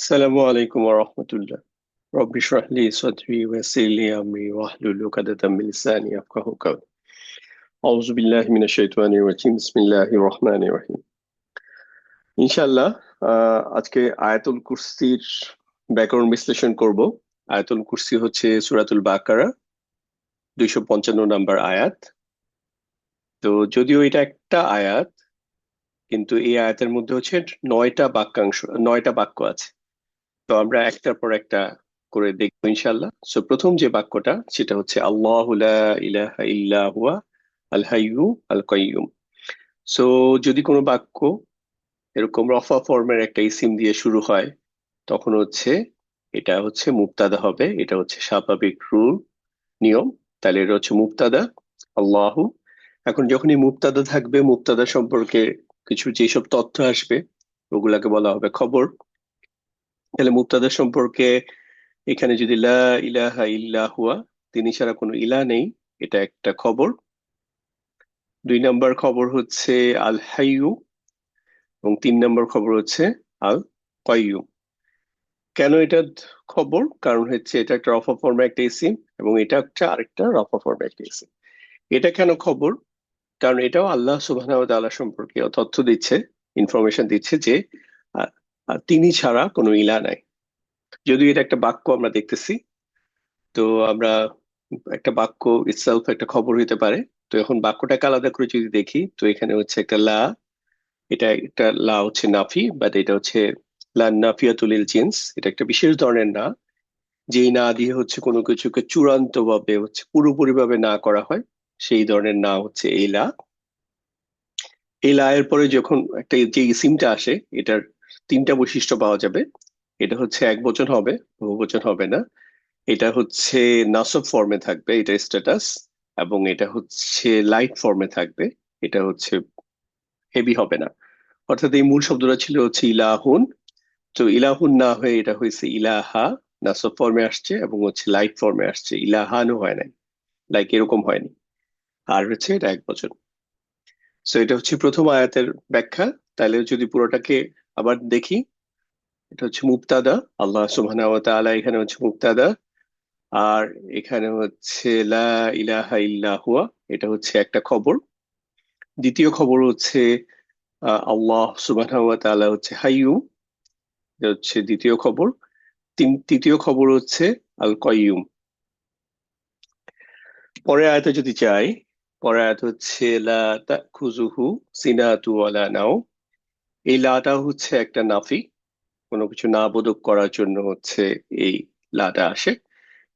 السلام عليكم ورحمة الله رب اشرح لي صدري ويسر لي أمري واحلل عقدة من لساني يفقهوا قولي أعوذ بالله من الشيطان الرجيم بسم الله الرحمن الرحيم ইনশাআল্লাহ আহ, আজকে আয়াতুল কুরসির ব্যাকরণ বিশ্লেষণ করব আয়াতুল কুরসি হচ্ছে সূরাতুল বাকারা দুইশো পঞ্চান্ন নাম্বার আয়াত তো যদিও এটা একটা আয়াত কিন্তু এই আয়াতের মধ্যে হচ্ছে নয়টা বাক্যাংশ নয়টা বাক্য আছে তো আমরা একটার পর একটা করে দেখব ইনশাল্লাহ সো প্রথম যে বাক্যটা, সেটা হচ্ছে, আল্লাহ ইলাহা ইল্লা হুয়া আল হাইয়্যু আল কাইয়্যুম সো যদি কোনো বাক্য এরকম রফা ফর্মের একটা ইসিম দিয়ে শুরু হয়, তখন হচ্ছে, এটা হচ্ছে মুক্তাদা হবে, এটা হচ্ছে স্বাভাবিক রুল, নিয়ম, তাহলে এটা হচ্ছে মুক্তাদা আল্লাহু। এখন যখনই মুক্তাদা থাকবে মুক্তাদা সম্পর্কে কিছু যেসব তথ্য আসবে, ওগুলাকে বলা হবে খবর। তাহলে মুক্তাদা সম্পর্কে এখানে যদি লা ইলাহা ইল্লা হুয়া, তিনি ছাড়া কোনো ইলা নেই, এটা একটা খবর। দুই নম্বর খবর হচ্ছে আল হাইয়ু এবং তিন নম্বর খবর হচ্ছে আল কাইয়ুম কেন এটা খবর? কারণ হচ্ছে এটা একটা রফা ফর্মে একটা ইসিম এবং এটা একটা আরেকটা রফা ফর্মে একটা ইসিম। এটা কেন খবর? কারণ এটাও আল্লাহ তাআলা সম্পর্কে তথ্য দিচ্ছে, ইনফরমেশন দিচ্ছে যে তিনি ছাড়া কোনো ইলা নাই। যদিও এটা একটা বাক্য আমরা দেখতেছি, তো আমরা একটা বাক্য ইটসেলফ একটা খবর হইতে পারে। তো এখন বাক্যটাকে আলাদা করে যদি দেখি, তো এখানে হচ্ছে একটা লা, এটা একটা লা হচ্ছে নাফি বাট এটা হচ্ছে লা নাফিয়াতুল জিন্স। এটা একটা বিশেষ ধরনের না, যেই না দিয়ে হচ্ছে কোনো কিছুকে চূড়ান্ত ভাবে হচ্ছে পুরোপুরি ভাবে না করা হয়, সেই ধরনের না হচ্ছে এই লা। এই লা এর পরে যখন একটা যে ইসিমটা আসে, এটার তিনটা বৈশিষ্ট্য পাওয়া যাবে। এটা হচ্ছে এক বচন হবে বহু বচন হবে না। এটা হচ্ছে নাসব ফর্মে থাকবে, এটা স্ট্যাটাস এবং এটা হচ্ছে লাইট ফর্মে থাকবে, এটা হচ্ছে হেভি হবে না। অর্থাৎ এই মূল শব্দটা ছিল হচ্ছে ইলাহুন। তো ইলাহুন না হয়ে এটা হয়েছে ইলাহা, নাসব ফর্মে আসছে, এবং হচ্ছে লাইট ফর্মে আসছে। ইলাহানও হয় নাই লাইক এরকম হয়নি। আর হচ্ছে এটা এক বচন। সো এটা হচ্ছে প্রথম আয়াতের ব্যাখ্যা। তাহলে যদি পুরোটাকে আবার দেখি, এটা হচ্ছে মুক্তাদা, আল্লাহ সুবহানাহু এখানে হচ্ছে মুক্তাদা, আর এখানে হচ্ছে লা ইলাহা এটা হচ্ছে একটা খবর। দ্বিতীয় খবর হচ্ছে আল্লাহ সুবহানাহু ওয়া হচ্ছে হাইয়ু, এটা হচ্ছে দ্বিতীয় খবর। তিন, তৃতীয় খবর হচ্ছে আল কয়ুম পরে আয়াতে যদি চাই পরে আয়াত হচ্ছে লা তাখুযুহু সিনাতু ওয়ালা নাও এই লাটা হচ্ছে একটা নাফি। কোনো কিছু না বোধক করার জন্য হচ্ছে এই লাটা আসে।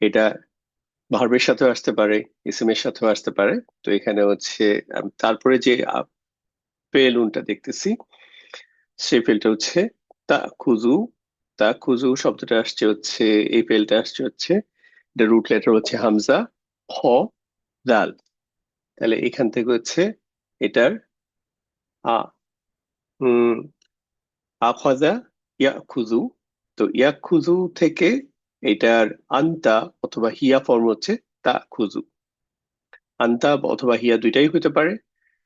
এটা ভার্বের সাথেও আসতে পারে ইসিমের সাথেও আসতে পারে। তো এখানে হচ্ছে তারপরে যে ফেলুনটা দেখতেছি, সেই ফেলটা হচ্ছে তা খুজু। তা খুজু শব্দটা আসছে হচ্ছে, এই পেলটা আসছে হচ্ছে, এটা রুট লেটার হচ্ছে হামজা, হ দাল তাহলে এখান থেকে হচ্ছে এটার আ আখাজা ইয়া খুজু তো ইয়া খুজু থেকে এটার আন্তা অথবা হিয়া ফর্ম হচ্ছে তা খুজু আন্তা অথবা হিয়া দুইটাই হতে পারে।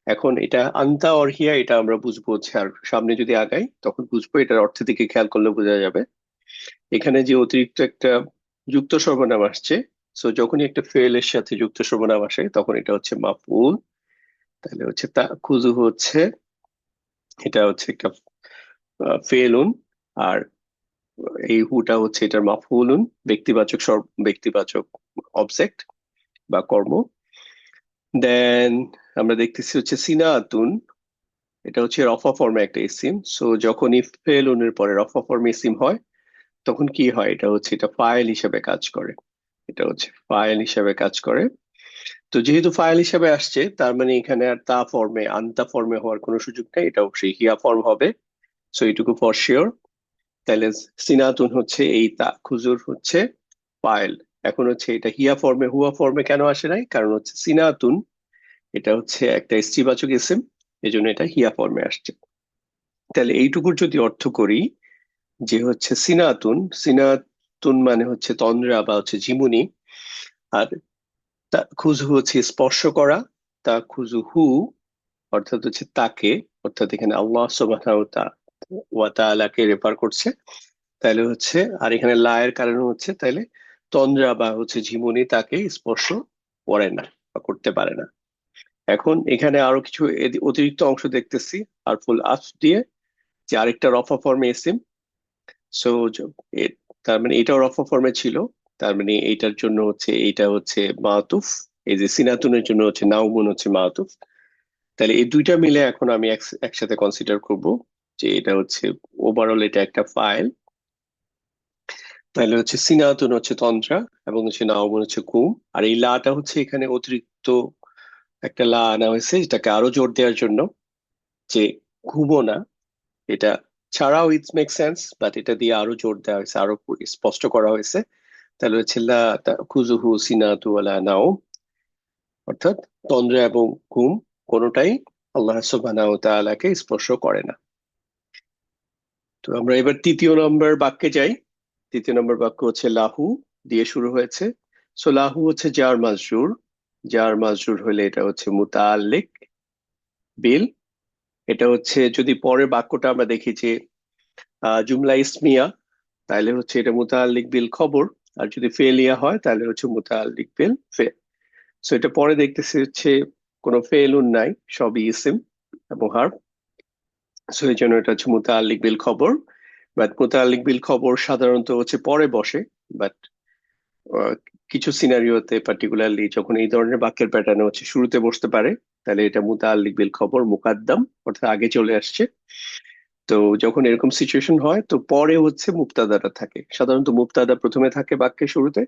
এখন এটা আন্তা অর হিয়া, এটা আমরা বুঝব হচ্ছে আর সামনে যদি আগাই, তখন বুঝব এটার অর্থের দিকে খেয়াল করলে বোঝা যাবে। এখানে যে অতিরিক্ত একটা যুক্ত সর্বনাম আসছে সো যখনই একটা ফেল এর সাথে যুক্ত সর্বনাম আসে, তখন এটা হচ্ছে মাফউল। তাহলে হচ্ছে তা খুজু হচ্ছে এটা হচ্ছে একটা ফেলুন আর এই হুটা হচ্ছে এটার মাফউলুন ব্যক্তিবাচক সর্ব ব্যক্তিবাচক অবজেক্ট বা কর্ম। দেন আমরা দেখতেছি হচ্ছে সিনাতুন এটা হচ্ছে রফা ফর্মে একটা ইসিম সো যখনই ফেলুনের পরে রফা ফর্মে ইসিম হয়, তখন কি হয়? এটা হচ্ছে এটা ফাইল হিসেবে কাজ করে। এটা হচ্ছে ফাইল হিসেবে কাজ করে। তো যেহেতু ফাইল হিসেবে আসছে, তার মানে এখানে আর তা ফর্মে আনতা ফর্মে হওয়ার কোনো সুযোগ নেই, এটা অবশ্যই হিয়া ফর্ম হবে। সো এইটুকু ফর শিওর তাহলে সিনাতুন হচ্ছে এই তা, খুজুর হচ্ছে ফাইল এখন হচ্ছে এটা হিয়া ফর্মে হুয়া ফর্মে কেন আসে নাই? কারণ হচ্ছে সিনাতুন, এটা হচ্ছে একটা স্ত্রীবাচক ইসিম এই জন্য এটা হিয়া ফর্মে আসছে। তাহলে এইটুকুর যদি অর্থ করি, যে হচ্ছে সিনাতুন সিনাতুন মানে হচ্ছে তন্দ্রা বা হচ্ছে ঝিমুনি। আর তা খুজু হচ্ছে স্পর্শ করা, তা খুজু হু অর্থাৎ হচ্ছে তাকে, অর্থাৎ এখানে আল্লাহ সুবহানাহু ওয়া রেফার করছে। তাহলে হচ্ছে, আর এখানে লায়ের কারণ হচ্ছে, তাহলে তন্দ্রা বা হচ্ছে ঝিমুনি তাকে স্পর্শ করে না বা করতে পারে না। এখন এখানে আরও কিছু অতিরিক্ত অংশ দেখতেছি আর ফুল আফ দিয়ে যে আরেকটা রফা ফর্মে এসিম সো তার মানে এটাও রফা ফর্মে ছিল। তার মানে এইটার জন্য হচ্ছে, এইটা হচ্ছে মাতুফ, এই যে সিনাতুনের জন্য হচ্ছে নাউমুন হচ্ছে মাতুফ। তাহলে এই দুইটা মিলে এখন আমি এক- একসাথে কনসিডার করব যে এটা হচ্ছে ওভারঅল এটা একটা ফাইল তাহলে হচ্ছে সিনাতুন হচ্ছে তন্ত্রা এবং হচ্ছে নাউমুন হচ্ছে কুম। আর এই লাটা হচ্ছে এখানে অতিরিক্ত একটা লা আনা হয়েছে এটাকে আরও জোর দেওয়ার জন্য যে ঘুমো না। এটা ছাড়াও ইট মেক সেন্স বাট এটা দিয়ে আরও জোর দেওয়া হয়েছে, আরও স্পষ্ট করা হয়েছে। তাহলে হচ্ছে লা তা- খুজুহু সিনাতু ওয়ালা নাও। অর্থাৎ তন্দ্রা এবং ঘুম কোনোটাই আল্লাহ সুবহানাহু তাআলাকে স্পর্শ করে না। তো আমরা এবার তৃতীয় নম্বর বাক্যে যাই। তৃতীয় নম্বর বাক্য হচ্ছে লাহু দিয়ে শুরু হয়েছে। সো লাহু হচ্ছে জার মাজরুর। জার মাজরুর হলে এটা হচ্ছে মুতাআল্লিক বিল। এটা হচ্ছে যদি পরের বাক্যটা আমরা দেখি যে জুমলা ইসমিয়া, তাহলে হচ্ছে এটা মুতাআল্লিক বিল খবর। আর যদি ফেলিয়া হয়, তাহলে হচ্ছে মুতাআল্লিক বিল ফেল সো এটা পরে দেখতেছি হচ্ছে কোনো ফেলুন নাই, সবই ইসিম এবং হার্ব সো এই জন্য এটা হচ্ছে মুতাআল্লিক বিল খবর. বাট মুতাআল্লিক বিল খবর সাধারণত হচ্ছে পরে বসে বাট কিছু সিনারিওতে পার্টিকুলারলি যখন এই ধরনের বাক্যের প্যাটার্ন হচ্ছে শুরুতে বসতে পারে, তাহলে এটা মুতাআল্লিক বিল খবর, মুকাদ্দাম, অর্থাৎ আগে চলে আসছে। তো যখন এরকম সিচুয়েশন হয়, তো পরে হচ্ছে মুক্তাদাটা থাকে। সাধারণত মুক্তাদা প্রথমে থাকে বাক্যের শুরুতে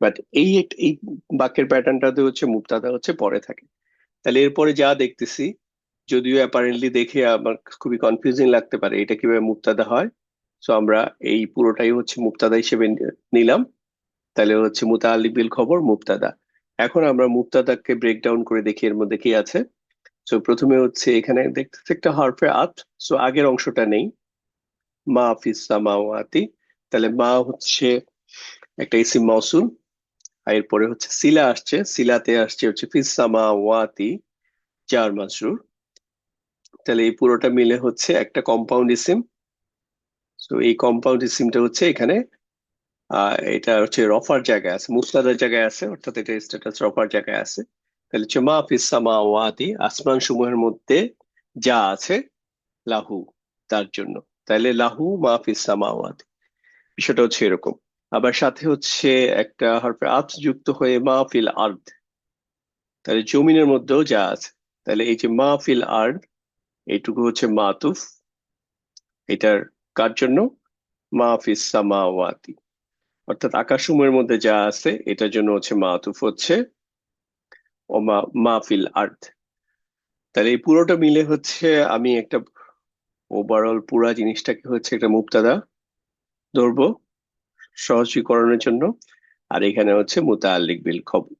বাট এই এই বাক্যের প্যাটার্নটাতে হচ্ছে মুক্তাদা হচ্ছে পরে থাকে। তাহলে এরপরে যা দেখতেছি, যদিও অ্যাপারেন্টলি দেখে আমার খুবই কনফিউজিং লাগতে পারে এটা কীভাবে মুক্তাদা হয়। সো আমরা এই পুরোটাই হচ্ছে মুক্তাদা হিসেবে নিলাম। তাহলে হচ্ছে মুতাআল্লিক বিল খবর মুক্তাদা। এখন আমরা মুক্তাদাকে ব্রেকডাউন করে দেখি এর মধ্যে কি আছে। সো প্রথমে হচ্ছে এখানে দেখতেছি একটা হরফে আত সো আগের অংশটা নেই। মা ফিস সামাওয়াতি তাহলে মা হচ্ছে একটা ইসিম আর এরপরে হচ্ছে সিলা আসছে, সিলাতে আসছে হচ্ছে ফিস সামাওয়াতি চার মাজরুর। তাহলে এই পুরোটা মিলে হচ্ছে একটা কম্পাউন্ড ইসিম। তো এই কম্পাউন্ড ইসিমটা হচ্ছে এখানে এটা হচ্ছে রফার জায়গায় আছে মুস্তাদার জায়গায় আছে, অর্থাৎ এটা স্ট্যাটাস রফার জায়গায় আছে। তাহলে হচ্ছে মা ফিস সামাওয়াতি আসমান সমূহের মধ্যে যা আছে লাহু তার জন্য তাহলে লাহু মা ফিস সামাওয়াতি বিষয়টা হচ্ছে এরকম আবার সাথে হচ্ছে একটা হরফে আত যুক্ত হয়ে মা ফিল আর্দ তাহলে জমিনের মধ্যেও যা আছে তাহলে এই যে মা ফিল আর্দ এইটুকু হচ্ছে মাতুফ এটার কার জন্য মা ফিস সামাওয়াতি অর্থাৎ আকাশসমূহের মধ্যে যা আছে এটার জন্য হচ্ছে মাতুফ হচ্ছে ও মা ফিল আর্থ তাহলে এই পুরোটা মিলে হচ্ছে আমি একটা ওভারঅল পুরা জিনিসটাকে হচ্ছে একটা মুক্তাদা ধরবো সহজীকরণের জন্য। আর এখানে হচ্ছে মুতাআল্লিক বিল খবর।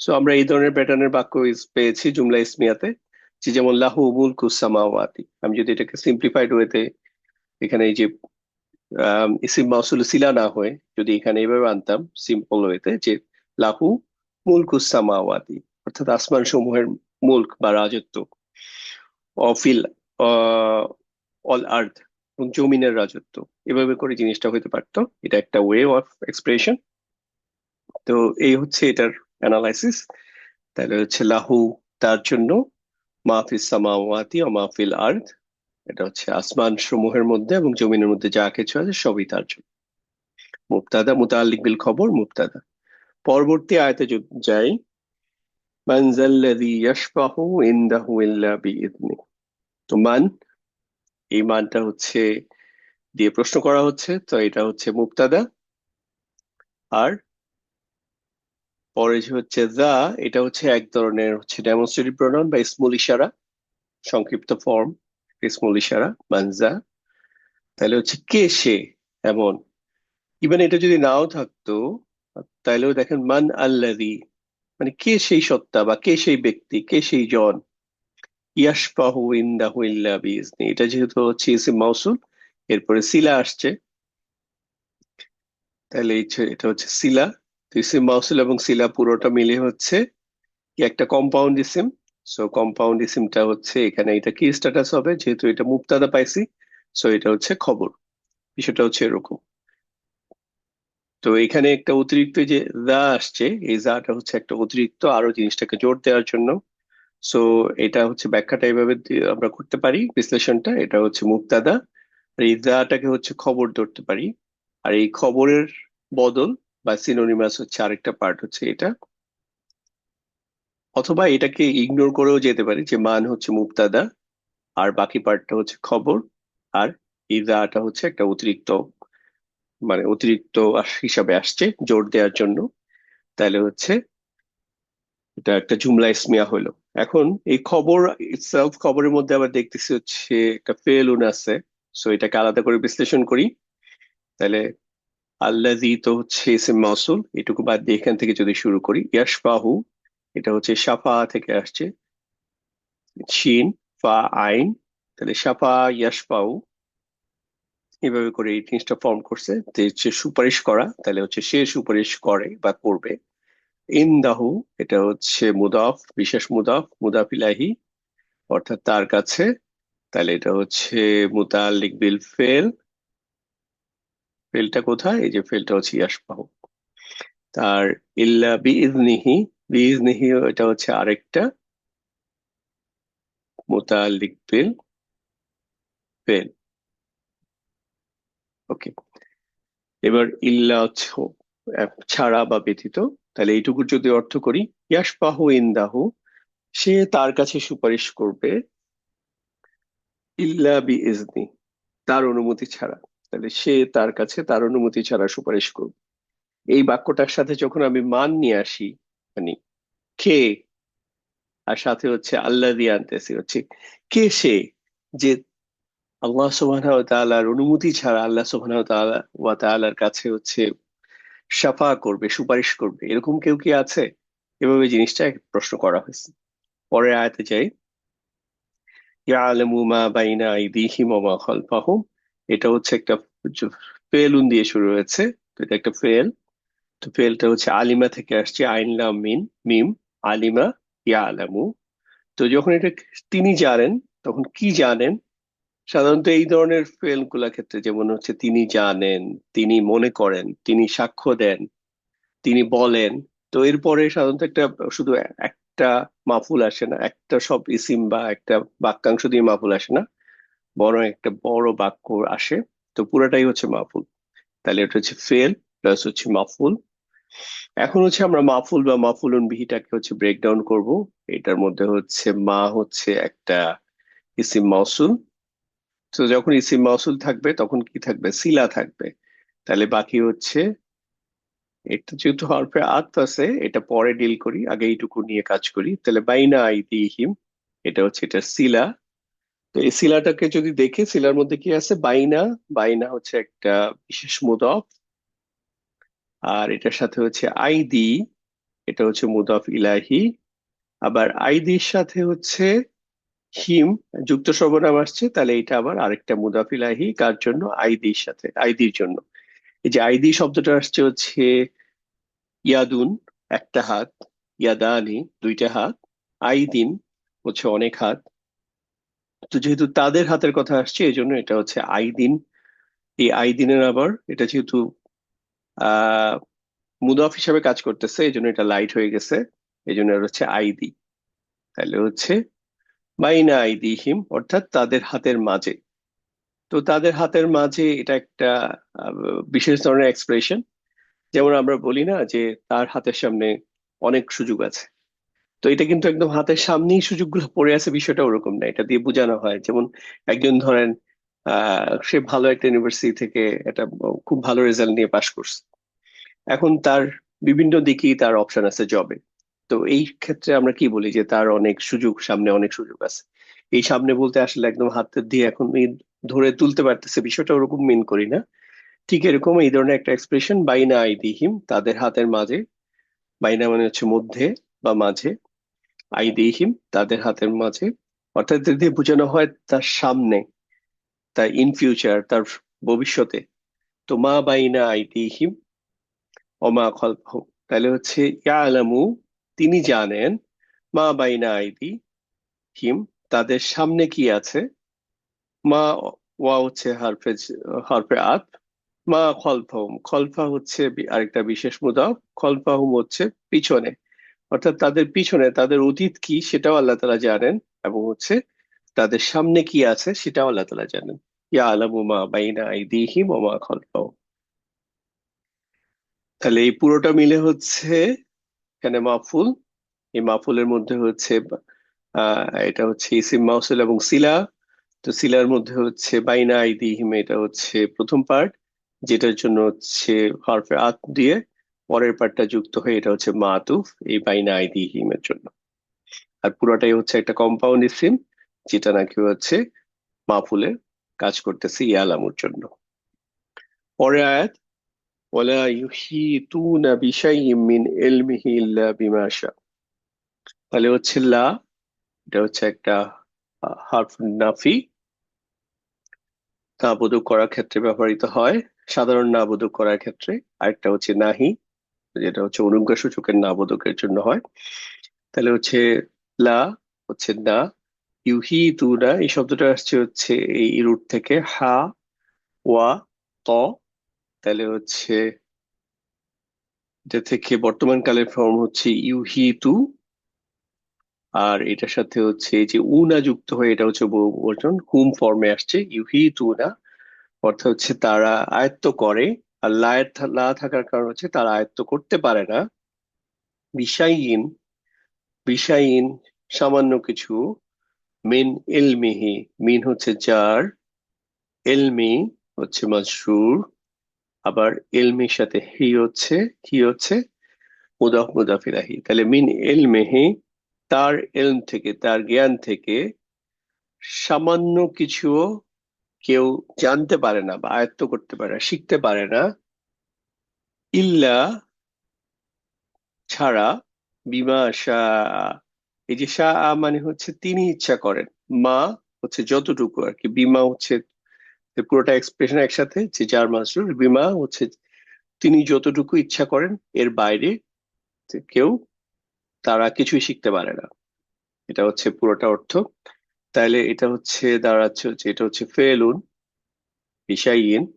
সো আমরা এই ধরনের প্যাটার্নের বাক্য পেয়েছি জুমলা ইসমিয়াতে, যে যেমন লাহু মুলকু সামাওয়াতি। আমি যদি এটাকে সিম্পলিফাইড ওয়েতে এখানে এই যে ইসিম মাউসুল সিলা না হয়ে যদি এখানে এভাবে আনতাম সিম্পল ওয়েতে যে লাহু মুলকু সামাওয়াতি, অর্থাৎ আসমান সমূহের মুল্ক বা রাজত্ব, অফিল অল আর্থ এবং জমিনের রাজত্ব। এভাবে করে জিনিসটা হইতে পারতো। এটা একটা ওয়ে অফ এক্সপ্রেশন তো এই হচ্ছে এটার অ্যানালাইসিস তাহলে হচ্ছে লাহু, তার জন্য মাহফিস সামাওয়াতি ও মাহফিল আর্থ। এটা হচ্ছে আসমান সমূহের মধ্যে এবং জমিনের মধ্যে যা কিছু আছে সবই তার জন্য। মুবতাদা, মুতাআল্লিক বিল খবর, মুবতাদা। পরবর্তী আয়তে যাই মান যাল্লাযী ইয়াশফাহু ইনদাহু ইল্লা বিইذনি তো মান, এই মানটা হচ্ছে দিয়ে প্রশ্ন করা হচ্ছে, তো এটা হচ্ছে মুবতাদা। আর পরে যে হচ্ছে যা, এটা হচ্ছে এক ধরনের হচ্ছে ডেমনস্ট্রেটিভ প্রোনাউন বা ইসমুল ইশারা, সংক্ষিপ্ত ফর্ম ইসমুল ইশারা, মানজা। তাহলে হচ্ছে কে সে, এমন। ইভেন এটা যদি নাও থাকতো তাহলেও দেখেন, মান আল্লাদি মানে কে সেই সত্তা বা কে সেই ব্যক্তি, কে সেই জন? ইয়াশফাহু ইনদাহু ইল্লা বিইذনি এটা যেহেতু হচ্ছে ইসিম মাউসুল, এরপরে সিলা আসছে। তাহলে এটা হচ্ছে সিলা। তো ইসিম মাউসুল এবং সিলা পুরোটা মিলে হচ্ছে কি একটা কম্পাউন্ড ইসিম। সো কম্পাউন্ড ইসিমটা হচ্ছে এখানে এটা কি স্ট্যাটাস হবে? যেহেতু এটা মুবতাদা পাইছি সো এটা হচ্ছে খবর। বিষয়টা হচ্ছে এরকম। তো এখানে একটা অতিরিক্ত যে দা আসছে, এই দাটা হচ্ছে একটা অতিরিক্ত আরও জিনিসটাকে জোর দেওয়ার জন্য। সো এটা হচ্ছে ব্যাখ্যাটা এইভাবে আমরা করতে পারি, বিশ্লেষণটা। এটা হচ্ছে মুক্তাদা। আর এই দাটাকে হচ্ছে খবর ধরতে পারি। আর এই খবরের বদল বা সিনোনিমাস হচ্ছে আরেকটা পার্ট হচ্ছে এটা। অথবা এটাকে ইগনোর করেও যেতে পারি যে মান হচ্ছে মুক্তাদা, আর বাকি পার্টটা হচ্ছে খবর। আর ইদাটা হচ্ছে একটা অতিরিক্ত মানে অতিরিক্ত হিসাবে আসছে জোর দেওয়ার জন্য। তাহলে হচ্ছে এটা একটা জুমলা ইসমিয়া হলো। এখন এই খবর ইটসেলফ খবরের মধ্যে আবার দেখতেছি হচ্ছে একটা ফেলুন আছে। সো এটাকে আলাদা করে বিশ্লেষণ করি। তাহলে আল্লাজি তো হচ্ছে মাসুল এটুকু বাদ দিয়ে এখান থেকে যদি শুরু করি ইয়াসফাহু এটা হচ্ছে সাফা থেকে আসছে। শিন, ফা, আইন, তাহলে সাফা ইয়াসফাউ এভাবে করে এই জিনিসটা ফর্ম করছে যে হচ্ছে সুপারিশ করা, তাহলে হচ্ছে সে সুপারিশ করে বা করবে। ইন্দাহু, এটা হচ্ছে মুদাফ, বিশেষ মুদাফ মুদাফ ইলাহি অর্থাৎ তার কাছে। তাহলে এটা হচ্ছে মুতাল্লিক বিল ফেল। ফেলটা কোথায়? এই যে ফেলটা হচ্ছে ইয়াসবাহু তার ইল্লা বিইজনিহি বিইজনিহি এটা হচ্ছে আরেকটা মুতাল্লিক বিল ফেল। ওকে এবার ইল্লা ছাড়া বা ব্যতীত, তাহলে এইটুকুর যদি অর্থ করি ইয়াসবাহু ইন্দাহু, সে তার কাছে সুপারিশ করবে, ইল্লা বি ইজনি তার অনুমতি ছাড়া। তাহলে সে তার কাছে তার অনুমতি ছাড়া সুপারিশ করবে। এই বাক্যটার সাথে যখন আমি মান নিয়ে আসি মানে কে, আর সাথে হচ্ছে আল্লাহ দিয়ে আনতেছি হচ্ছে কে সে যে আল্লাহ সুবাহ তাআলার অনুমতি ছাড়া আল্লাহ সুবাহ ওয়া তাআলার কাছে হচ্ছে সাফা করবে, সুপারিশ করবে। এরকম কেউ কি আছে? এভাবে জিনিসটা প্রশ্ন করা হয়েছে। পরে আয়াতে যাই। ইয়ালামু মা বাইনা আইদিহিম মা খালফাহুম। এটা হচ্ছে একটা ফেলুন দিয়ে শুরু হয়েছে। তো এটা একটা ফেল। তো ফেলটা হচ্ছে আলিমা থেকে আসছে আইনলাম মিন, মিম, আলিমা ইয়া আলামু তো যখন এটা তিনি জানেন, তখন কি জানেন? সাধারণত এই ধরনের ফেলগুলা ক্ষেত্রে যেমন হচ্ছে তিনি জানেন, তিনি মনে করেন, তিনি সাক্ষ্য দেন, তিনি বলেন, তো এরপরে সাধারণত একটা শুধু একটা মাফুল আসে না, একটা সব ইসিম বা একটা বাক্যাংশ দিয়ে মাফুল আসে না বড় একটা বড় বাক্য আসে, তো পুরাটাই হচ্ছে মাফুল। তাহলে এটা হচ্ছে ফেল প্লাস হচ্ছে মাফুল। এখন হচ্ছে আমরা মাফুল বা মাফুলন বিহিটাকে হচ্ছে ব্রেকডাউন করব। এটার মধ্যে হচ্ছে মা হচ্ছে একটা ইসিম মাউসুল তো যখন ইসিম মাউসুল থাকবে, তখন কি থাকবে? সিলা থাকবে। তাহলে বাকি হচ্ছে, এটা যেহেতু হরফে আত আছে, এটা পরে ডিল করি, আগে এইটুকু নিয়ে কাজ করি। তাহলে বাইনা আইদিহিম, এটা হচ্ছে এটা সিলা। তো এই সিলাটাকে যদি দেখে, সিলার মধ্যে কি আছে? বাইনা বাইনা হচ্ছে একটা বিশেষ মুদফ। আর এটার সাথে হচ্ছে আইদি, এটা হচ্ছে মুদফ ইলাহি। আবার আইদির সাথে হচ্ছে হিম, যুক্ত সর্বনাম আসছে, তাহলে এটা আবার আরেকটা মুদাফিলাহি কার জন্য? আইদির সাথে, আইদির জন্য। এই যে আইদি শব্দটা আসছে হচ্ছে ইয়াদুন, একটা হাত, ইয়াদানি, দুইটা হাত, আইদিন হচ্ছে অনেক হাত। তো যেহেতু তাদের হাতের কথা আসছে এই জন্য এটা হচ্ছে আইদিন। এই আইদিনের আবার এটা যেহেতু, আহ, মুদাফ হিসাবে কাজ করতেছে এই জন্য এটা লাইট হয়ে গেছে এই জন্য হচ্ছে আইদি। তাহলে হচ্ছে বাইনা আইদিহিম অর্থাৎ তাদের হাতের মাঝে। তো তাদের হাতের মাঝে এটা একটা বিশেষ ধরনের এক্সপ্রেশন যেমন আমরা বলি না যে তার হাতের সামনে অনেক সুযোগ আছে। তো এটা কিন্তু একদম হাতের সামনেই সুযোগগুলো পড়ে আছে, বিষয়টা ওরকম না। এটা দিয়ে বোঝানো হয়। যেমন একজন ধরেন সে ভালো একটা ইউনিভার্সিটি থেকে একটা খুব ভালো রেজাল্ট নিয়ে পাশ করছে। এখন তার বিভিন্ন দিকেই তার অপশন আছে জবে তো এই ক্ষেত্রে আমরা কি বলি যে তার অনেক সুযোগ সামনে, অনেক সুযোগ আছে। এই সামনে বলতে আসলে একদম হাতের দিয়ে এখন ধরে তুলতে পারতেছে, বিষয়টা ওরকম মিন করি না। ঠিক এরকম এই ধরনের একটা এক্সপ্রেশন বাইনা আইদিহিম, তাদের হাতের মাঝে, বাইনা মানে হচ্ছে মধ্যে বা মাঝে, আইদিহিম, তাদের হাতের মাঝে, অর্থাৎ দিয়ে বোঝানো হয় তার সামনে, তার ইন ফিউচার তার ভবিষ্যতে। তো মা বাইনা আইদিহিম, অমা খল্প তাহলে হচ্ছে ইয়া আলামু তিনি জানেন, মা বাইনা আইদি হিম, তাদের সামনে কি আছে? মা ওয়া হচ্ছে হারফে হারফে আত। মা খলফাহুম, খলফা হচ্ছে আরেকটা বিশেষ মুদাফ, খলফাহুম হচ্ছে পিছনে। অর্থাৎ তাদের পিছনে, তাদের অতীত কি সেটাও আল্লাহ তাআলা জানেন এবং হচ্ছে তাদের সামনে কি আছে সেটাও আল্লাহ তাআলা জানেন। ইয়া আলামু মা বাইনা আইদিহিম ওয়া মা খালফাহুম। তাহলে এই পুরোটা মিলে হচ্ছে এখানে মাফুল। এই মাফুলের মধ্যে হচ্ছে এটা হচ্ছে ইসিম মাউসুল এবং সিলা। তো সিলার মধ্যে হচ্ছে বাইনা আইদিহিম এটা হচ্ছে প্রথম পার্ট, যেটার জন্য হচ্ছে হরফে আত দিয়ে পরের পার্টটা যুক্ত হয়ে এটা হচ্ছে মাতুফ, এই বাইনা আইদিহিম হিমের জন্য। আর পুরোটাই হচ্ছে একটা কম্পাউন্ড ইসিম, যেটা নাকি হচ্ছে মাফুলের কাজ করতেছে ইয়ালামুর জন্য। পরে আয়াত ওয়ালা ইউহিতুনা বিশাইইম মিন ইলমিহি ইল্লা বিমা শা তাহলে হচ্ছে লা, এটা হচ্ছে একটা হার্ফ নাফি তা বোধক করার ক্ষেত্রে ব্যবহৃত হয়। সাধারণ না বোধক করার ক্ষেত্রে আরেকটা হচ্ছে নাহি, যেটা হচ্ছে অনুজ্ঞা সূচকের না বোধকের জন্য হয়। তাহলে হচ্ছে লা, হচ্ছে না ইউহি তুনা এই শব্দটা আসছে হচ্ছে এই রুট থেকে হা, ওয়া, ত তাহলে হচ্ছে এটা থেকে বর্তমান কালের ফর্ম হচ্ছে ইউহি তু আর এটার সাথে হচ্ছে যে উনা যুক্ত হয়ে এটা হচ্ছে বহু বচন, হুম ফর্মে আসছে ইউহি তু না অর্থাৎ হচ্ছে তারা আয়ত্ত করে, আর লায়ের লা থাকার কারণ হচ্ছে তারা আয়ত্ত করতে পারে না। বিশাইন বিশাইন সামান্য কিছু, মিন এলমিহি, মিন হচ্ছে যার, এলমি হচ্ছে মাজরুর আবার এলমির সাথে হি হচ্ছে, কি হচ্ছে? মুদাফ মুদাফিলাহি তাহলে মিন এলমেহি তার এলম থেকে, তার জ্ঞান থেকে সামান্য কিছুও কেউ জানতে পারে না বা আয়ত্ত করতে পারে না, শিখতে পারে না। ইল্লা ছাড়া বিমা শাহ এই যে শাহ মানে হচ্ছে তিনি ইচ্ছা করেন। মা হচ্ছে যতটুকু আর কি, বিমা হচ্ছে পুরোটা এক্সপ্রেশন একসাথে, যে যার মাসরুর বিমা হচ্ছে, তিনি যতটুকু ইচ্ছা করেন, এর বাইরে কেউ তারা কিছুই শিখতে পারে না। এটা হচ্ছে পুরোটা অর্থ। তাহলে এটা হচ্ছে দাঁড়াচ্ছে হচ্ছে, এটা হচ্ছে ফেলুন বিশাইন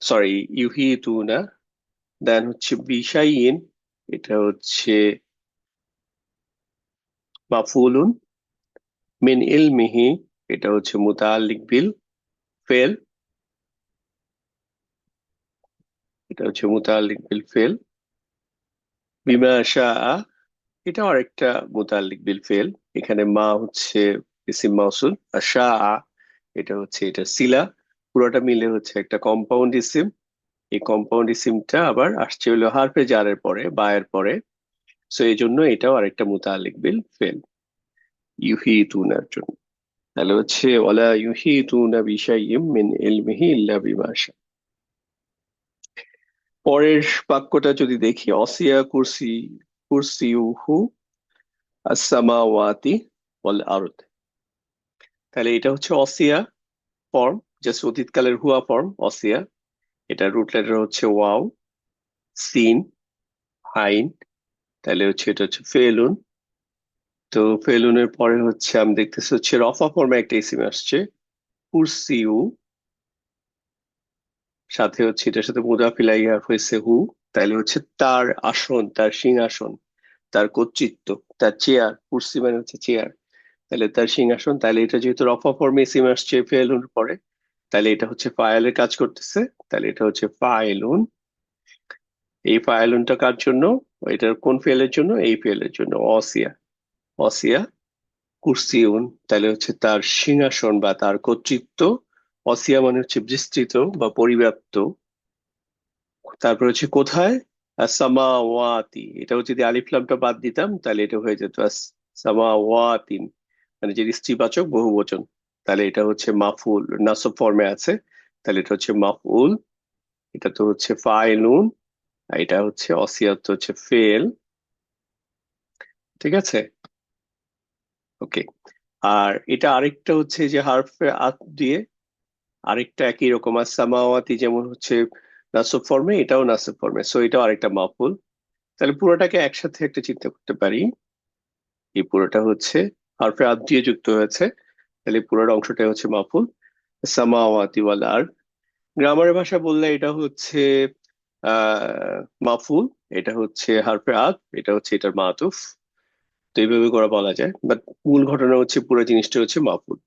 সরি ইউহিতুনা দেন হচ্ছে বিশাইন এটা হচ্ছে মাফুলুন, মিন ইলমিহি, এটা হচ্ছে মুতাআল্লিক বিল। ফেল এটা হচ্ছে মুতাআল্লিক বিল ফেল বিমা শাআ এটাও আরেকটা মুতাআল্লিক বিল ফেল এখানে মা হচ্ছে ইসিম মাউসুল আর শাআ এটা হচ্ছে, এটা সিলা পুরোটা মিলে হচ্ছে একটা কম্পাউন্ড ইসিম এই কম্পাউন্ড ইসিমটা আবার আসছে হলো হারফে জারের পরে, বায়ের পরে। সো এই জন্য এটাও আরেকটা মুতাআল্লিক বিল ফেল ইউহিতুনার জন্য। তাহলে হচ্ছে, ওয়ালা ইউহিতুনা বিশাইইম মিন ইলমিহি ইল্লা বিমা শা পরের বাক্যটা যদি দেখি, অসিয়া কুরসি, কুরসিউহু আস-সামাওয়াতি ওয়াল আরদ তাহলে এটা হচ্ছে অসিয়া ফর্ম, জাস্ট অতীতকালের হুয়া ফর্ম, অসিয়া। এটা রুট লেটার হচ্ছে ওয়াও, সিন, হাইন। তাহলে হচ্ছে, এটা হচ্ছে ফেলুন। তো ফেলুনের পরে হচ্ছে আমি দেখতেছি হচ্ছে রফা ফর্মে একটা ইসিম আসছে। কুরসিউ সাথে হচ্ছে এটার সাথে মুদাফিলাইয়া হয়েছে হু তাহলে হচ্ছে তার আসন, তার সিংহাসন, তার কর্তৃত্ব, তার চেয়ার কুরসি মানে হচ্ছে চেয়ার তাহলে তার সিংহাসন তাহলে এটা যেহেতু রফা ফর্মে ইসিম আসছে ফেলুন পরে তাহলে এটা হচ্ছে ফাইলের কাজ করতেছে। তাহলে এটা হচ্ছে ফাইলুন এই ফাইলুনটা কার জন্য? এটার কোন ফেলের জন্য? এই ফেলের জন্য। অসিয়া। অসিয়া কুরসিউন, তাহলে হচ্ছে তার সিংহাসন বা তার কর্তৃত্ব। অসিয়া মানে হচ্ছে বিস্তৃত বা পরিব্যাপ্ত। তারপর হচ্ছে কোথায়? সামাওয়াতি এটা হচ্ছে যদি আলিফ লামটা বাদ দিতাম, তাহলে এটা হয়ে যেত সামাওয়াতিন মানে যে স্ত্রীবাচক বহুবচন। তাহলে এটা হচ্ছে মাফুল, নাসব ফর্মে আছে। তাহলে এটা হচ্ছে মাফুল, এটা তো হচ্ছে ফাইলুন এটা হচ্ছে অসিয়াত তো হচ্ছে ফেল। ঠিক আছে? ওকে আর এটা আরেকটা হচ্ছে যে হারফে আত দিয়ে আরেকটা একই রকম আর সামাওয়াতি যেমন হচ্ছে নাসব ফর্মে এটাও নাসব ফর্মে সো এটাও আরেকটা মাফুল তাহলে পুরোটাকে একসাথে একটা চিন্তা করতে পারি। এই পুরোটা হচ্ছে হারফে আত দিয়ে যুক্ত হয়েছে। তাহলে পুরোটা অংশটাই হচ্ছে মাফুল সামাওয়াতি ওয়াল আরদ গ্রামারের ভাষা বললে এটা হচ্ছে, আহ মাফুল এটা হচ্ছে হারফে আত এটা হচ্ছে এটার মাতুফ তো এইভাবে করে বলা যায়। বাট মূল ঘটনা হচ্ছে পুরো জিনিসটা হচ্ছে মাফুল।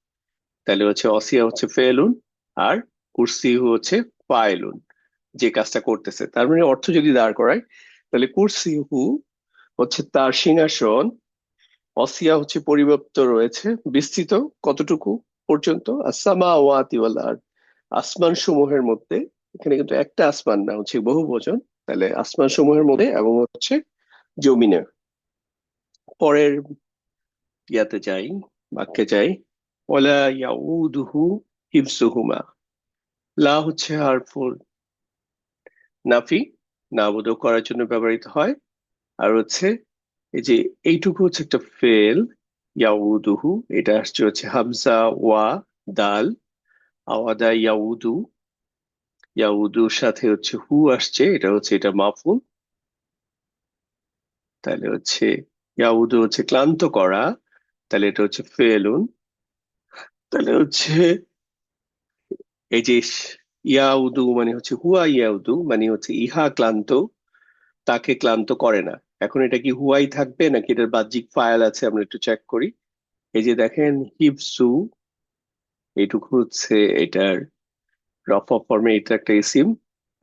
তাহলে হচ্ছে অসিয়া হচ্ছে ফেলুন আর কুরসিহু হচ্ছে ফাইলুন যে কাজটা করতেছে। তার মানে অর্থ যদি দাঁড় করায়, তাহলে কুরসিহু হচ্ছে তার সিংহাসন, অসিয়া হচ্ছে পরিব্যাপ্ত রয়েছে, বিস্তৃত কতটুকু পর্যন্ত? আসামা ওয়াতি ওয়াল আরদ আসমান সমূহের মধ্যে। এখানে কিন্তু একটা আসমান না, হচ্ছে বহু বচন তাহলে আসমান সমূহের মধ্যে এবং হচ্ছে জমিনে পরের ইয়াতে যাই, বাক্যে যাই। ওলা ইয়াউদুহু হিফসুহুমা লা হচ্ছে হারফুল। নাফি, নাবুদ করার জন্য ব্যবহৃত হয়। আর হচ্ছে এই যে এইটুকু হচ্ছে একটা ফেল, ইয়াউদুহু, এটা আসছে হচ্ছে হামজা, ওয়া, দাল। আওয়াদা, ইয়াউদু। ইয়াউদুর সাথে হচ্ছে হু আসছে, এটা হচ্ছে এটা মাফুল। তাহলে হচ্ছে ইয়াউদু হচ্ছে ক্লান্ত করা, তাহলে এটা হচ্ছে ফেলুন, তাহলে হচ্ছে এই যে ইয়াউদু মানে হচ্ছে হুয়া ইয়াউদু মানে হচ্ছে ইহা ক্লান্ত, তাকে ক্লান্ত করে না। এখন এটা কি হুয়াই থাকবে নাকি এটার বাহ্যিক ফাইল আছে, আমরা একটু চেক করি। এই যে দেখেন হিপসু এইটুকু হচ্ছে এটার রফ ফর্মে এটা একটা ইসিম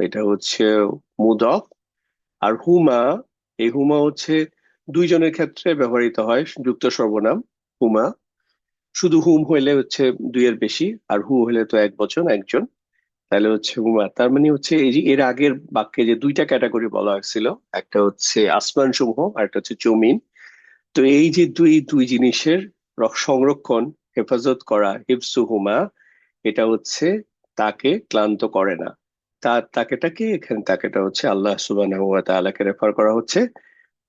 এটা হচ্ছে মুদফ, আর হুমা, এই হুমা হচ্ছে দুইজনের ক্ষেত্রে ব্যবহৃত হয় যুক্ত সর্বনাম, হুমা। শুধু হুম হইলে হচ্ছে দুইয়ের বেশি, আর হু হইলে তো এক বচন, একজন। তাহলে হচ্ছে হুমা। তার মানে হচ্ছে এই এর আগের বাক্যে যে দুইটা ক্যাটাগরি বলা হয়েছিল, একটা হচ্ছে আসমান সমূহ আর একটা হচ্ছে জমিন। তো এই যে দুই দুই জিনিসের সংরক্ষণ, হেফাজত করা হিফসু হুমা, এটা হচ্ছে তাকে ক্লান্ত করে না। তার তাকেটাকে এখানে তাকেটা হচ্ছে আল্লাহ তাআলাকে রেফার করা হচ্ছে।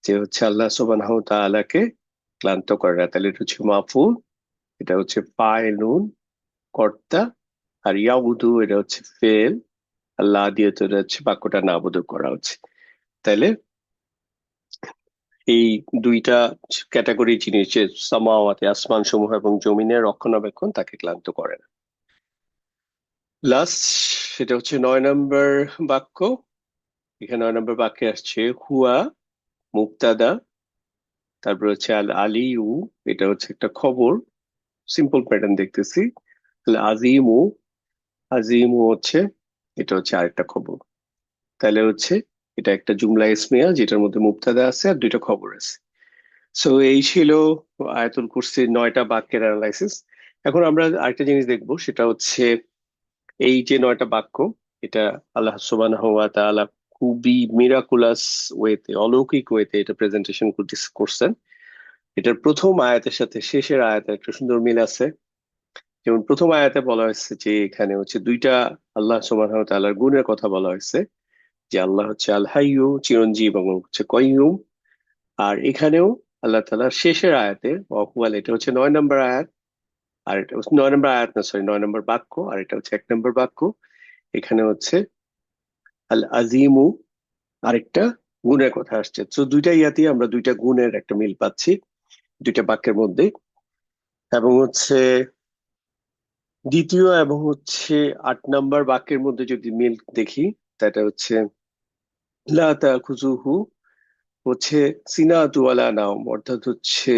যে হচ্ছে আল্লাহ সোবান ওয়া তাআলাকে ক্লান্ত করে না তাহলে এটা হচ্ছে মাফুল, এটা হচ্ছে ফাইলুন, কর্তা, আর ইয়াবুদু, এটা হচ্ছে ফেল আল্লাহ দিয়ে তো হচ্ছে বাক্যটা নাবুদু করা হচ্ছে। তাহলে এই দুইটা ক্যাটাগরি জিনিস, যে সামাওয়াতে আসমান সমূহ এবং জমিনের রক্ষণাবেক্ষণ, তাকে ক্লান্ত করে না। লাস্ট সেটা হচ্ছে নয় নম্বর বাক্য। এখানে নয় নম্বর বাক্যে আসছে, হুয়া মুক্তাদা, তারপর হচ্ছে আল আলিউ, এটা হচ্ছে একটা খবর সিম্পল প্যাটার্ন দেখতেছি। তাহলে আজিমু আজিমু হচ্ছে, এটা হচ্ছে আরেকটা খবর। তাহলে হচ্ছে, এটা একটা জুমলা ইসমিয়া, যেটার মধ্যে মুক্তাদা আছে আর দুইটা খবর আছে। সো এই ছিল আয়াতুল কুরসির নয়টা বাক্যের অ্যানালাইসিস এখন আমরা আরেকটা জিনিস দেখব, সেটা হচ্ছে, এই যে নয়টা বাক্য, এটা আল্লাহ সুবহানাহু ওয়া তাআলা খুবই মিরাকুলাস ওয়েতে অলৌকিক ওয়েতে এটা প্রেজেন্টেশন করছেন। এটার প্রথম আয়াতের সাথে শেষের আয়াতে একটা সুন্দর মিল আছে। যেমন প্রথম আয়াতে বলা হয়েছে যে এখানে হচ্ছে দুইটা আল্লাহ সুবহানাহু তাআলার গুণের কথা বলা হয়েছে। যে আল্লাহ হচ্ছে আল হাইয়ু চিরঞ্জীব এবং হচ্ছে কয়ুম আর এখানেও আল্লাহ তাআলা শেষের আয়াতে, ওয়াল, এটা হচ্ছে নয় নম্বর আয়াত। আর এটা নয় নম্বর আয়াত না সরি নয় নম্বর বাক্য। আর এটা হচ্ছে এক নম্বর বাক্য। এখানে হচ্ছে আল আজিমু আরেকটা গুণের কথা আসছে। তো দুইটা ইয়াতেই আমরা দুইটা গুণের একটা মিল পাচ্ছি, দুইটা বাক্যের মধ্যে। এবং হচ্ছে, দ্বিতীয় এবং হচ্ছে আট নাম্বার বাক্যের মধ্যে যদি মিল দেখি, সেটা হচ্ছে, লা তাখুজুহু হচ্ছে সিনাতু আলা নাম অর্থাৎ হচ্ছে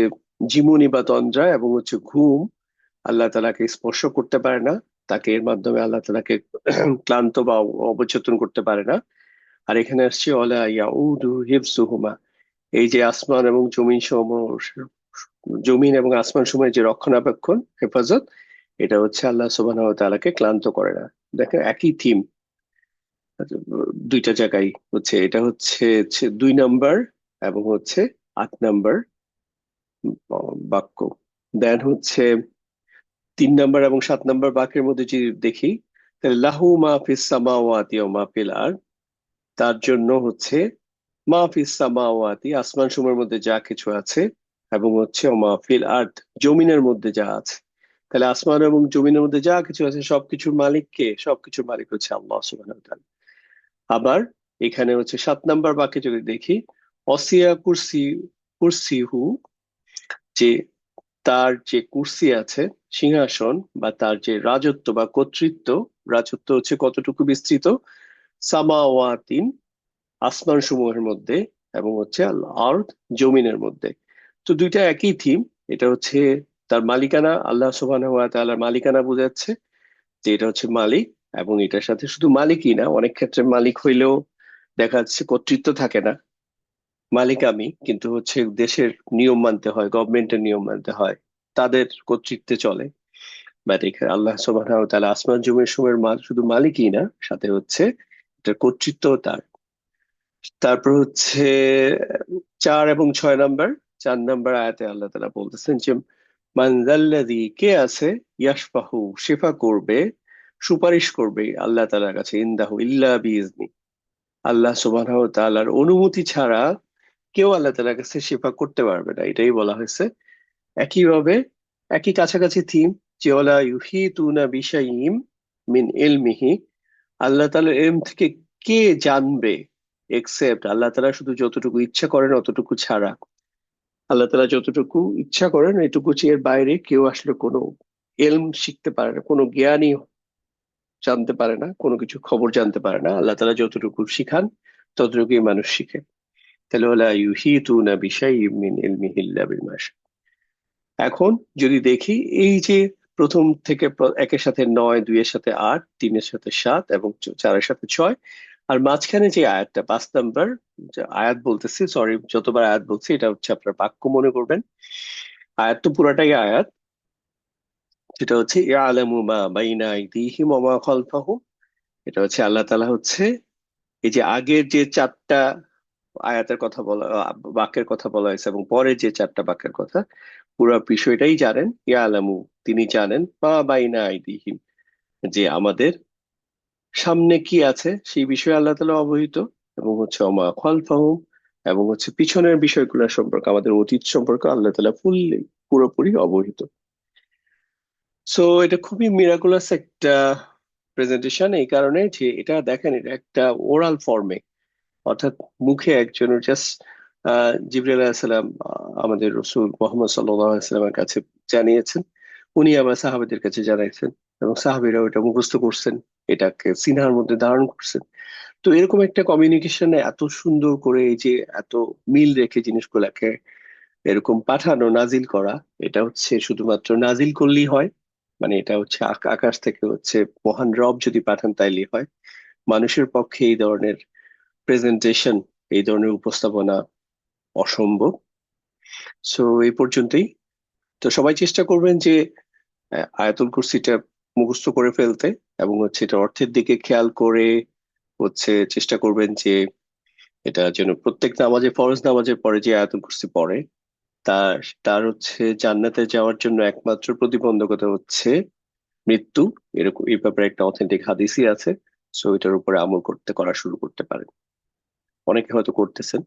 জিমুনি বা তন্দ্রা এবং হচ্ছে ঘুম, আল্লাহ তালাকে স্পর্শ করতে পারে না। তাকে এর মাধ্যমে আল্লাহ তালাকে ক্লান্ত বা অবচেতন করতে পারে না। আর এখানে আসছে অলা ইয়াউদু হিফসুহুমা এই যে আসমান এবং জমিন সমূহ, জমিন এবং আসমান সময়ের যে রক্ষণাবেক্ষণ, হেফাজত, এটা হচ্ছে আল্লাহ সুবহানাহু ওয়া তাআলাকে ক্লান্ত করে না। দেখেন, একই থিম দুইটা জায়গায় হচ্ছে, এটা হচ্ছে দুই নাম্বার এবং হচ্ছে আট নাম্বার বাক্য। দেন হচ্ছে তিন নাম্বার এবং সাত নাম্বার বাক্যের মধ্যে যদি দেখি লাহু মাহফিস সামাওয়াতি ও মাহফিল আর তার জন্য হচ্ছে মাহফিস সামাওয়াতি আসমান সময়ের মধ্যে যা কিছু আছে এবং হচ্ছে ও মাহফিল জমিনের মধ্যে যা আছে। তাহলে আসমান এবং জমিনের মধ্যে যা কিছু আছে সবকিছুর মালিক কে? সবকিছুর মালিক হচ্ছে আল্লাহ তাআলা। আবার এখানে হচ্ছে সাত নাম্বার বাক্যে যদি দেখি, অসিয়া কুরসি কুরসিহু যে তার যে কুর্সি আছে, সিংহাসন বা তার যে রাজত্ব বা কর্তৃত্ব, রাজত্ব হচ্ছে কতটুকু বিস্তৃত? সামাওয়াতিন, আসমান সমূহের মধ্যে এবং হচ্ছে আর্দ, জমিনের মধ্যে। তো দুইটা একই থিম এটা হচ্ছে তার মালিকানা, আল্লাহ সুবহানাহু ওয়া তাআলার মালিকানা বোঝাচ্ছে যে এটা হচ্ছে মালিক এবং এটার সাথে শুধু মালিকই না, অনেক ক্ষেত্রে মালিক হইলেও দেখা যাচ্ছে কর্তৃত্ব থাকে না। মালিক আমি, কিন্তু হচ্ছে দেশের নিয়ম মানতে হয় গভর্নমেন্টের নিয়ম মানতে হয়, তাদের কর্তৃত্বে চলে। আল্লাহ সুবহানাহু ওয়া আসমান জমির সময়ের মাল শুধু মালিকই না, সাথে হচ্ছে এটার কর্তৃত্ব তার। তারপর হচ্ছে চার এবং ছয় নাম্বার, চার নাম্বার আয়াতে আল্লাহ তালা বলতেছেন যে মানজাল্লাযী কে আছে ইয়াশফাহু, শিফা করবে, সুপারিশ করবে আল্লাহ তাআলার কাছে, ইনদাহু ইল্লা বিইজনি আল্লাহ সুবহানাহু ওয়া তাআলার অনুমতি ছাড়া কেউ আল্লাহ তাআলার কাছে শিফা করতে পারবে না, এটাই বলা হয়েছে। একইভাবে, একই কাছাকাছি থিম যে ওয়ালা ইউহিতুনা বিশাইইম মিন ইলমিহি আল্লাহ তাআলার এলম থেকে কে জানবে? এক্সেপ্ট আল্লাহ তাআলা শুধু যতটুকু ইচ্ছা করেন অতটুকু ছাড়া। আল্লাহ তাআলা যতটুকু ইচ্ছা করেন এটুকু এর বাইরে কেউ আসলে কোনো এলম শিখতে পারে না, কোনো জ্ঞানই জানতে পারে না, কোনো কিছু খবর জানতে পারে না। আল্লাহ তাআলা যতটুকু শিখান, ততটুকুই মানুষ শিখে। তাহলে ওলা ইউহিতুনা বিশাইইম মিন ইলমিহি ইল্লা বিমা শাআ। এখন যদি দেখি এই যে প্রথম থেকে একের সাথে নয়, দুইয়ের সাথে আট, তিনের সাথে সাত এবং চারের সাথে ছয়, আর মাঝখানে যে আয়াতটা, পাঁচ নাম্বার আয়াত বলতেছি, সরি, যতবার আয়াত বলছি, এটা হচ্ছে আপনার বাক্য মনে করবেন। আয়াত তো পুরাটাই আয়াত। যেটা হচ্ছে এটা হচ্ছে আল্লাহ তাআলা হচ্ছে, এই যে আগের যে চারটা আয়াতের কথা বলা বাক্যের কথা বলা হয়েছে এবং পরে যে চারটা বাক্যের কথা, পুরো বিষয়টাই জানেন। ইয়ালামু, তিনি জানেন, মা বাইনা আইদিহিম, যে আমাদের সামনে কি আছে সেই বিষয়ে আল্লাহ তাআলা অবহিত এবং হচ্ছে অমা খালফাহুম এবং হচ্ছে পিছনের বিষয়গুলো সম্পর্কে, আমাদের অতীত সম্পর্কে আল্লাহ তাআলা ফুললি, পুরোপুরি অবহিত। সো এটা খুবই মিরাকুলাস একটা প্রেজেন্টেশন এই কারণে যে এটা দেখেন, এটা একটা ওরাল ফর্মে অর্থাৎ মুখে একজনের জাস্ট জিবরিল আলাইহিসসালাম আহ, আমাদের রসূল মোহাম্মদ সাল্লামের কাছে জানিয়েছেন। উনি আবার সাহাবাদের কাছে জানাইছেন এবং সাহাবীরা ওটা মুখস্থ করছেন এটাকে সিনহার মধ্যে ধারণ করছেন। তো এরকম একটা কমিউনিকেশনে এত সুন্দর করে এই যে এত মিল রেখে জিনিসগুলাকে এরকম পাঠানো নাজিল করা এটা হচ্ছে শুধুমাত্র নাজিল করলেই হয় মানে এটা হচ্ছে আক- আকাশ থেকে হচ্ছে মহান রব যদি পাঠান তাইলেই হয়। মানুষের পক্ষে এই ধরনের প্রেজেন্টেশন এই ধরনের উপস্থাপনা অসম্ভব। সো এই পর্যন্তই। তো সবাই চেষ্টা করবেন যে আয়াতুল কুরসিটা মুখস্থ করে ফেলতে এবং হচ্ছে এটা অর্থের দিকে খেয়াল করে হচ্ছে চেষ্টা করবেন যে, এটা যেন প্রত্যেক নামাজে, ফরজ নামাজের পরে যে আয়াতুল কুরসি পড়ে, তার তার হচ্ছে জান্নাতে যাওয়ার জন্য একমাত্র প্রতিবন্ধকতা হচ্ছে মৃত্যু। এরকম, এই ব্যাপারে একটা অথেন্টিক হাদিসই আছে। সো এটার উপরে আমল করতে, করা শুরু করতে পারেন। অনেকে হয়তো করতেছেন।